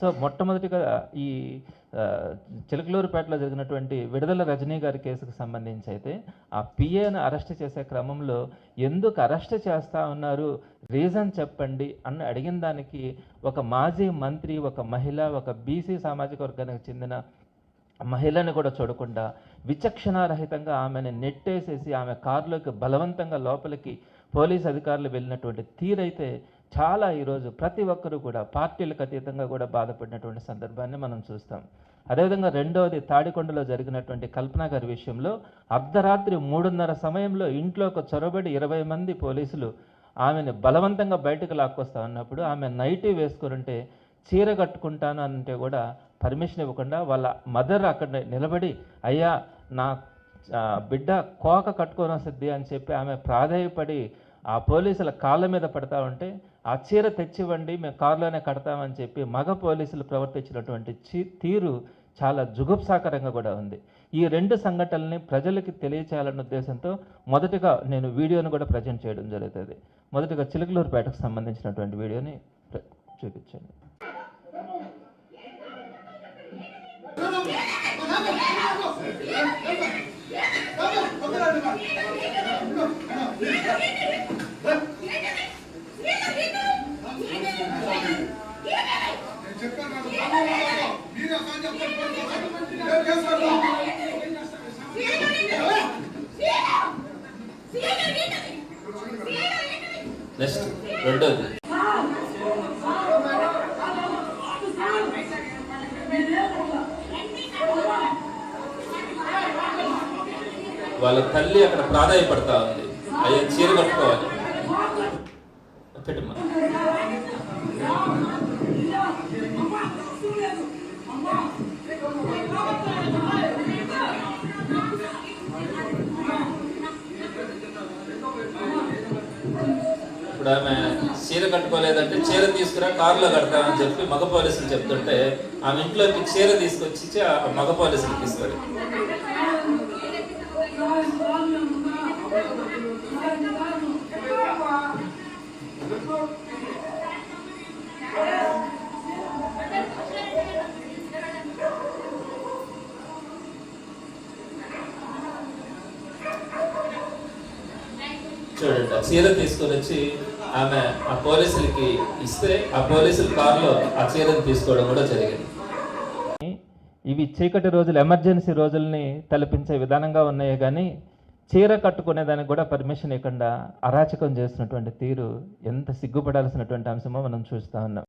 So మొట్టమొదటిగా ఈ చిలకలూరుపేటలో జరిగినటువంటి విడుదల రజనీ గారి కేసుకు సంబంధించి అయితే ఆ పిఏను అరెస్ట్ చేసే క్రమంలో ఎందుకు అరెస్ట్ చేస్తా ఉన్నారు రీజన్ చెప్పండి అని అడిగిన దానికి ఒక మాజీ మంత్రి ఒక మహిళ ఒక బీసీ సామాజిక వర్గానికి చెందిన మహిళని కూడా చూడకుండా విచక్షణారహితంగా ఆమెను నెట్టేసేసి ఆమె కారులోకి బలవంతంగా లోపలికి పోలీస్ అధికారులు వెళ్ళినటువంటి తీరైతే చాలా ఈరోజు ప్రతి ఒక్కరూ కూడా పార్టీలకు అతీతంగా కూడా బాధపడినటువంటి సందర్భాన్ని మనం చూస్తాం. అదేవిధంగా రెండవది తాడికొండలో జరిగినటువంటి కల్పన గారి విషయంలో అర్ధరాత్రి మూడున్నర సమయంలో ఇంట్లో ఒక చొరబడి ఇరవై మంది పోలీసులు ఆమెను బలవంతంగా బయటకు లాక్కొస్తా ఉన్నప్పుడు ఆమె నైటీ వేసుకుంటే చీర కట్టుకుంటాను అంటే కూడా పర్మిషన్ ఇవ్వకుండా వాళ్ళ మదర్ అక్కడ నిలబడి అయ్యా నా బిడ్డ కోక కట్టుకొని వస్తుంది అని చెప్పి ఆమె ప్రాధేయపడి ఆ పోలీసుల కాళ్ళ మీద పడతా ఉంటే ఆ చీర తెచ్చివ్వండి మేము కారులోనే కడతామని చెప్పి మగ పోలీసులు ప్రవర్తించినటువంటి చీ తీరు చాలా జుగుప్సాకరంగా కూడా ఉంది ఈ రెండు సంఘటనల్ని ప్రజలకి తెలియచేయాలన్న ఉద్దేశంతో మొదటగా నేను వీడియోను కూడా ప్రజెంట్ చేయడం జరుగుతుంది మొదటగా చిలకలూరుపేటకు సంబంధించినటువంటి వీడియోని ప్ర- చూపించండి నెక్స్ట్ రెండోది. వాళ్ళ తల్లి అక్కడ ప్రాధాయపడతా ఉంది. అయ్యా చీర కట్టుకోవాలి. పెట్టమ్మా. ఇప్పుడు ఆమె చీర కట్టుకోలేదంటే చీర తీసుకురా కారులో కడతామని చెప్పి మగ పోలీసులు చెప్తుంటే ఆమె ఇంట్లోకి చీర తీసుకొచ్చి ఇచ్చి ఆ మగ పోలీసులకు ఇస్తాడు చూడండి చీర తీసుకొని వచ్చి ఆమె ఆ పోలీసులకి ఇస్తే ఆ పోలీసుల కారులో ఆ చీరను తీసుకోవడం కూడా జరిగింది. ఇవి చీకటి రోజులు ఎమర్జెన్సీ రోజుల్ని తలపించే విధానంగా ఉన్నాయి కానీ చీర కట్టుకునేదానికి కూడా పర్మిషన్ ఇవ్వకుండా అరాచకం చేసినటువంటి తీరు ఎంత సిగ్గుపడాల్సినటువంటి అంశమో మనం చూస్తూ ఉన్నాం.